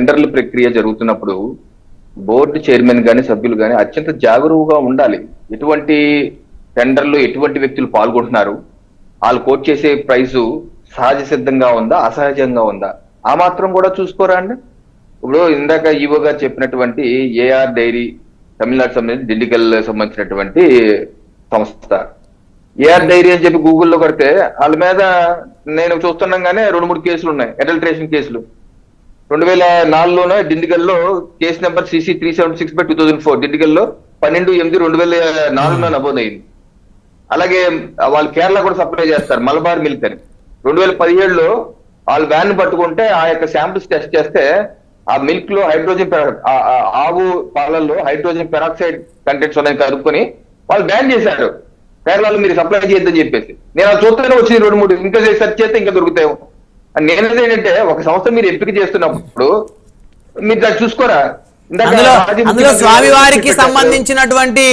టెండర్ల ప్రక్రియ జరుగుతున్నప్పుడు బోర్డు చైర్మన్ గాని సభ్యులు గాని అత్యంత జాగరూకంగా ఉండాలి. ఎటువంటి టెండర్లు ఎటువంటి వ్యక్తులు పాల్గొంటున్నారు? వాళ్ళు కోట్ చేసే ప్రైజు సహజ సిద్ధంగా ఉందా అసహజంగా ఉందా? ఆ మాత్రం కూడా చూసుకోరా అండి? ఇప్పుడు ఇందాక ఈవో గారు చెప్పినటువంటి ఏఆర్ డైరీ తమిళనాడు సంబంధించి దిండికల్ సంబంధించినటువంటి సంస్థ. ఏఆర్ డైరీ అని చెప్పి గూగుల్లో కొడితే వాళ్ళ మీద నేను చూస్తున్నాగానే రెండు మూడు కేసులు ఉన్నాయి. అడల్ట్రేషన్ కేసులు. రెండు వేల నాలుగులోనే డిండిగల్లో case number CC three seven six by two thousand four డిండిగల్లో పన్నెండు ఎనిమిది రెండు వేల నాలుగులో నమోదైంది. అలాగే వాళ్ళు కేరళ కూడా సప్లై చేస్తారు మలబార్ మిల్క్ అని రెండు వేల పదిహేడులో వాళ్ళు వ్యాన్ పట్టుకుంటే ఆ యొక్క శాంపిల్స్ టెస్ట్ చేస్తే ఆ మిల్క్లో హైడ్రోజన్ పెరా- ఆవు పాలల్లో హైడ్రోజన్ పెరాక్సైడ్ కంటెంట్స్ ఉన్నాయి కనుక్కొని వాళ్ళు బ్యాన్ చేశారు. కేరళలో మీరు సప్లై చేయొద్దని చెప్పేసి. నేను అది చూస్తూనే వచ్చింది రెండు మూడు. ఇంకా సెర్చ్ చేస్తే ఇంకా దొరుకుతాయి నేనేది ఏంటంటే ఒక సంస్థ మీరు ఎంపిక చేస్తున్నప్పుడు మీరు దాన్ని చూసుకోరా? అందులో స్వామివారికి. సంబంధించినటువంటి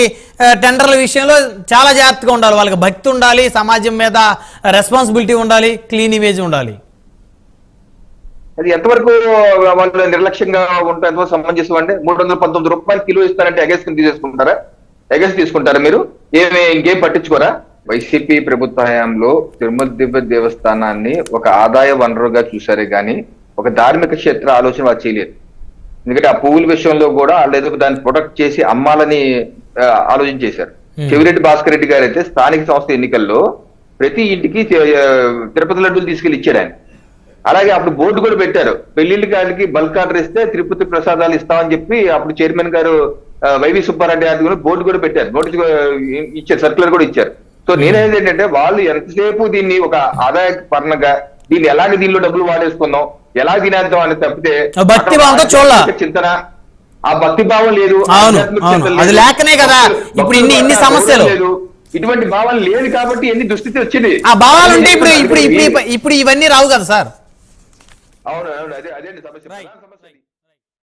టెండర్ల విషయంలో చాలా జాగ్రత్తగా ఉండాలి. వాళ్ళకి భక్తి ఉండాలి సమాజం మీద రెస్పాన్సిబిలిటీ ఉండాలి క్లీన్ ఇమేజ్ ఉండాలి. అది ఎంతవరకు వాళ్ళు నిర్లక్ష్యంగా ఉంటే ఎంతవరకు సమంజసం అంటే మూడు వందల పంతొమ్మిది రూపాయలు కిలో ఇస్తారంటే ఎగస్ తీసేసుకుంటారా? ఎగస్ తీసుకుంటారా మీరు? ఏమి ఇంకేం పట్టించుకోరా? వైసీపీ ప్రభుత్వ హయాంలో తిరుమల దివ్య దేవస్థానాన్ని ఒక ఆదాయ వనరుగా చూసారే గాని ఒక ధార్మిక క్షేత్ర ఆలోచన వాళ్ళు చేయలేదు. ఎందుకంటే ఆ పువ్వుల విషయంలో కూడా వాళ్ళు దాన్ని ప్రొటెక్ట్ చేసి అమ్మాలని ఆలోచన చేశారు. చెవిరెడ్డి భాస్కర్ రెడ్డి గారు అయితే స్థానిక సంస్థ ఎన్నికల్లో ప్రతి ఇంటికి తిరుపతి లడ్డూలు తీసుకెళ్ళి ఇచ్చాడు ఆయన. అలాగే అప్పుడు బోర్డు కూడా పెట్టారు. పెళ్ళిళ్ళ గారికి బల్క్ ఆర్డర్ ఇస్తే తిరుపతి ప్రసాదాలు ఇస్తామని చెప్పి అప్పుడు చైర్మన్ గారు వైవి సుబ్బారెడ్డి గారు కూడా బోర్డు కూడా పెట్టారు. నోటీస్ కూడా ఇచ్చారు సర్కులర్ కూడా ఇచ్చారు. సో నేనేది ఏంటంటే వాళ్ళు ఎంతసేపు దీన్ని ఒక ఆదాయ పరణగా దీన్ని ఎలాగ దీనిలో డబ్బులు వాడేసుకుందాం ఎలా తినేద్దాం అని తప్పితే ఆ భక్తి భావంతో చూడాల. ఆధ్యాత్మిక చింతన ఆ భక్తి భావం లేదు అది. లేకనే కదా ఇప్పుడు ఇన్ని- ఇన్ని సమస్యలు. లేదు. ఇటువంటి భావాలు లేదు కాబట్టి ఎన్ని దుస్థితి వచ్చింది ఆ భావాలు ఉంటే ఇప్పుడు ఇప్పుడు ఇప్పుడు ఇవన్నీ రావు కదా సార్ అవును అవును అదే అదే సమస్య.